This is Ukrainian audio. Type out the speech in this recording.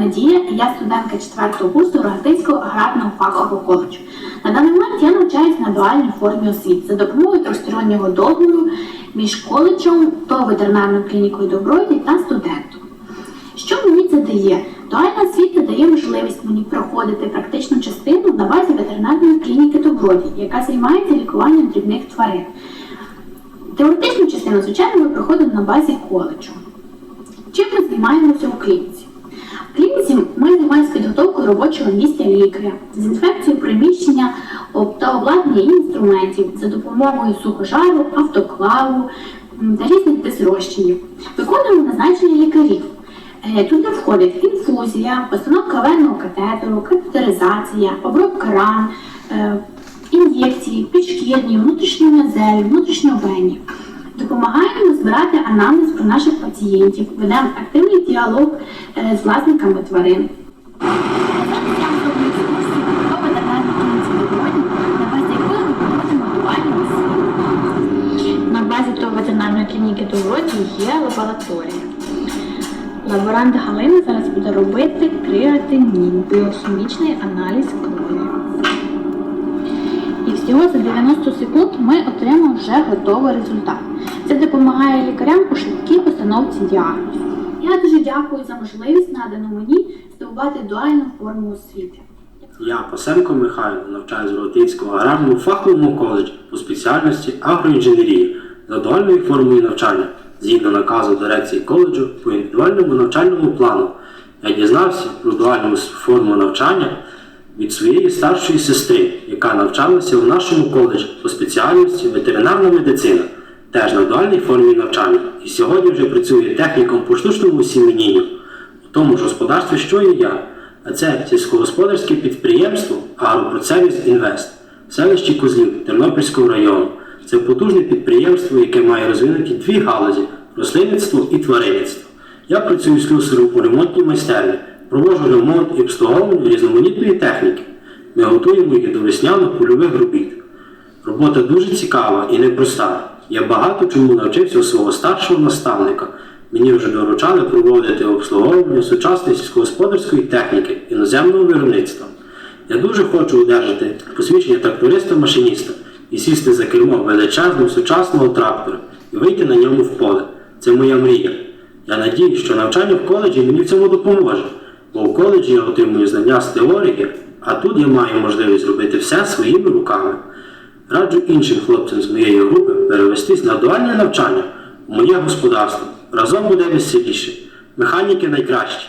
Надія, і я студентка 4 курсу Рогатинського аграрного фахового коледжу. На даний момент я навчаюсь на дуальній формі освіти за допомогою тристороннього договору між коледжем та ветеринарною клінікою Добродій та студентом. Що мені це дає? Дуальна освіта дає можливість мені проходити практичну частину на базі ветеринарної клініки Добродій, яка займається лікуванням дрібних тварин. Теоретичну частину, звичайно, ми проходимо на базі коледжу. Чим ми займаємося у клініці? В клініці ми займаємося підготовкою робочого місця лікаря, дезінфекцією приміщення та обладнання інструментів за допомогою сухожару, автоклаву та різних дезрозчинів. Виконуємо назначення лікарів. Е, Туди входить інфузія, постановка венного катетеру, катетеризація, обробка ран, е, ін'єкції, підшкірні, внутрішньом'язеві, внутрішньовенні. Допомагаємо збирати анамнез про наших пацієнтів, ведемо активний діалог е, з власниками тварин. На базі того ветеринарної клініки Добродій є лабораторія. Лаборант Галина зараз буде робити креатинін, біохімічний аналіз крові. І всього за 90 секунд ми отримаємо вже готовий результат. Допомагає лікарям у швидкій постановці діагнозу. Я дуже дякую за можливість, надану мені, здобувати дуальну форму освіти. Я Пасенко Михайло навчаюсь в Ротинському аграрному фаховому коледжі по спеціальності агроінженерії за дуальною формою навчання згідно наказу дирекції коледжу по індивідуальному навчальному плану. Я дізнався про дуальну форму навчання від своєї старшої сестри, яка навчалася в нашому коледжі по спеціальності ветеринарна медицина, теж на дуальній формі навчання. І сьогодні вже працює техніком по штучному осіменінню у тому ж господарстві, що і я. А це сільськогосподарське підприємство Агропроцевіс Інвест в селищі Козлів Тернопільського району. Це потужне підприємство, яке має розвинуті дві галузі рослинництво і тваринництво. Я працюю слюсарем у ремонтній майстерні, проводжу ремонт і обслуговування різноманітної техніки. Ми готуємо їх до весняно-польових робіт. Робота дуже цікава і непроста. Я багато чому навчився у свого старшого наставника. Мені вже доручали проводити обслуговування сучасної сільськогосподарської техніки іноземного виробництва. Я дуже хочу одержати посвідчення тракториста-машиніста і сісти за кермо величезного сучасного трактора і вийти на ньому в поле. Це моя мрія. Я надію, що навчання в коледжі мені в цьому допоможе, бо в коледжі я отримую знання з теорії, а тут я маю можливість зробити все своїми руками. Раджу іншим хлопцям з моєї групи перевестись на дуальне навчання в моє господарство. Разом буде веселіше. Механіки найкращі.